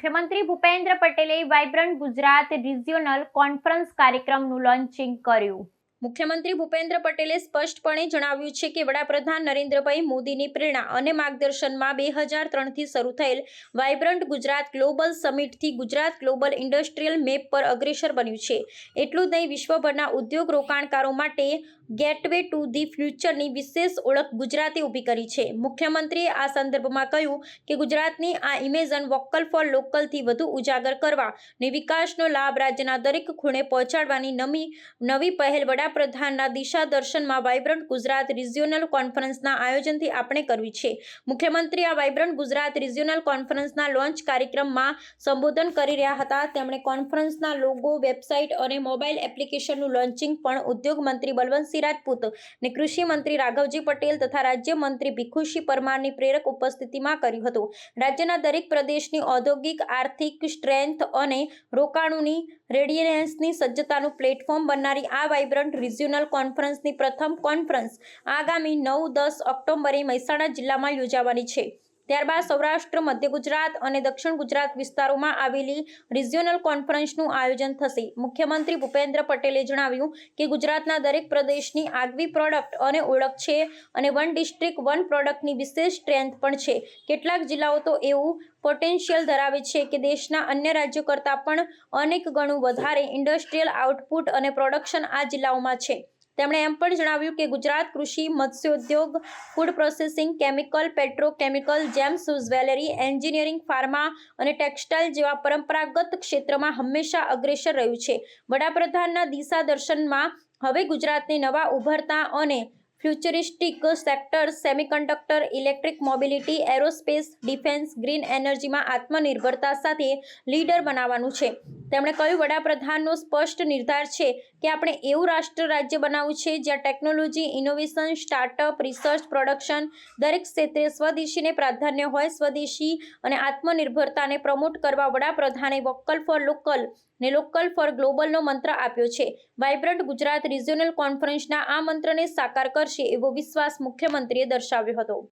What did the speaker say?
મુખ્યમંત્રી ભૂપેન્દ્ર પટેલે vibrant Gujarat regional conference કાર્યક્રમનું લોન્ચિંગ કર્યું. મુખ્યમંત્રી ભૂપેન્દ્ર પટેલે સ્પષ્ટપણે જણાવ્યું છે કે વડાપ્રધાન નરેન્દ્રભાઈ મોદીની પ્રેરણા અને માર્ગદર્શનમાં બે હજાર ત્રણથી શરૂ થયેલ વાઇબ્રન્ટ ગુજરાત ગ્લોબલ સમિટથી ગુજરાત ગ્લોબલ ઇન્ડસ્ટ્રીયલ મેપ પર અગ્રેસર બન્યું છે. એટલું જ નહીં, વિશ્વભરના ઉદ્યોગ રોકાણકારો માટે ગેટવે ટુ ધી ફ્યુચરની વિશેષ ઓળખ ગુજરાતે ઊભી કરી છે. મુખ્યમંત્રીએ આ સંદર્ભમાં કહ્યું કે ગુજરાતની આ ઇમેજન વોકલ ફોર લોકલથી વધુ ઉજાગર કરવા ને વિકાસનો લાભ રાજ્યના દરેક ખૂણે પહોંચાડવાની નવી નવી પહેલ વડાપ્રધાનના દિશા દર્શનમાં વાઇબ્રન્ટ ગુજરાત રિજિયોનલ કોન્ફરન્સના આયોજનથી આપણે કરવી છે. મુખ્યમંત્રી આ વાઇબ્રન્ટ ગુજરાત રિજિયોનલ કોન્ફરન્સના લોન્ચ કાર્યક્રમમાં સંબોધન કરી રહ્યા હતા. તેમણે કોન્ફરન્સના લોગો, વેબસાઇટ અને મોબાઈલ એપ્લિકેશનનું લોન્ચિંગ પણ ઉદ્યોગ મંત્રી બલવંતસિંહ રાજપૂત ને કૃષિ મંત્રી રાઘવજી પટેલ તથા રાજ્ય મંત્રી ભીખુસિંહ પરમારની પ્રેરક ઉપસ્થિતિમાં કર્યું હતું. રાજ્યના દરેક પ્રદેશની ઔદ્યોગિક, આર્થિક સ્ટ્રેન્થ અને રોકાણોની રેડિયન્સની સજ્જતાનું પ્લેટફોર્મ બનનારી આ વાઇબ્રન્ટ રિજ્યુનલ કોન્ફરન્સની પ્રથમ કોન્ફરન્સ આગામી નવ દસ ઓક્ટોબરે મહેસાણા જિલ્લામાં યોજાવાની છે. ત્યારબાદ સૌરાષ્ટ્ર, મધ્ય ગુજરાત અને દક્ષિણ ગુજરાત વિસ્તારોમાં આવેલી રિજિયોનલ કોન્ફરન્સનું આયોજન થશે. મુખ્યમંત્રી ભૂપેન્દ્ર પટેલે જણાવ્યું કે ગુજરાતના દરેક પ્રદેશની આગવી પ્રોડક્ટ અને ઓળખ છે અને વન ડિસ્ટ્રિક્ટ વન પ્રોડક્ટની વિશેષ સ્ટ્રેન્થ પણ છે. કેટલાક જિલ્લાઓ તો એવું પોટેન્શિયલ ધરાવે છે કે દેશના અન્ય રાજ્યો કરતાં પણ અનેક ગણું વધારે ઇન્ડસ્ટ્રીયલ આઉટપુટ અને પ્રોડક્શન આ જિલ્લાઓમાં છે. તેમણે એમ પણ જણાવ્યું કે ગુજરાત કૃષિ, મત્સ્યોદ્યોગ food processing chemical petrochemical gems jewellery engineering pharma અને ટેક્સટાઇલ જેવા પરંપરાગત ક્ષેત્રમાં હંમેશા અગ્રેસર રહ્યું છે. વડાપ્રધાનના દિશા દર્શનમાં હવે ગુજરાતને નવા ઉભરતા અને futuristic sectors semiconductor, electric mobility, aerospace, defence, green એનર્જીમાં આત્મનિર્ભરતા સાથે લીડર બનાવવાનું છે. તેમણે કહ્યું, વડાપ્રધાનનો સ્પષ્ટ નિર્ધાર છે કે આપણે એવું રાષ્ટ્ર રાજ્ય બનાવવું છે જ્યાં technology, innovation, startup, research, production દરેક ક્ષેત્રે સ્વદેશીને પ્રાધાન્ય હોય, સ્વદેશી અને આત્મનિર્ભરતાને પ્રમોટ કરવા વડાપ્રધાને વોકલ ફોર લોકલ ને લોકલ ફોર ગ્લોબલનો મંત્ર આપ્યો છે. વાઇબ્રન્ટ ગુજરાત રિજિયોનલ કોન્ફરન્સના આ મંત્રને સાકાર કરશે. એવો વિશ્વાસ મુખ્યમંત્રીએ દર્શાવ્યો હતો.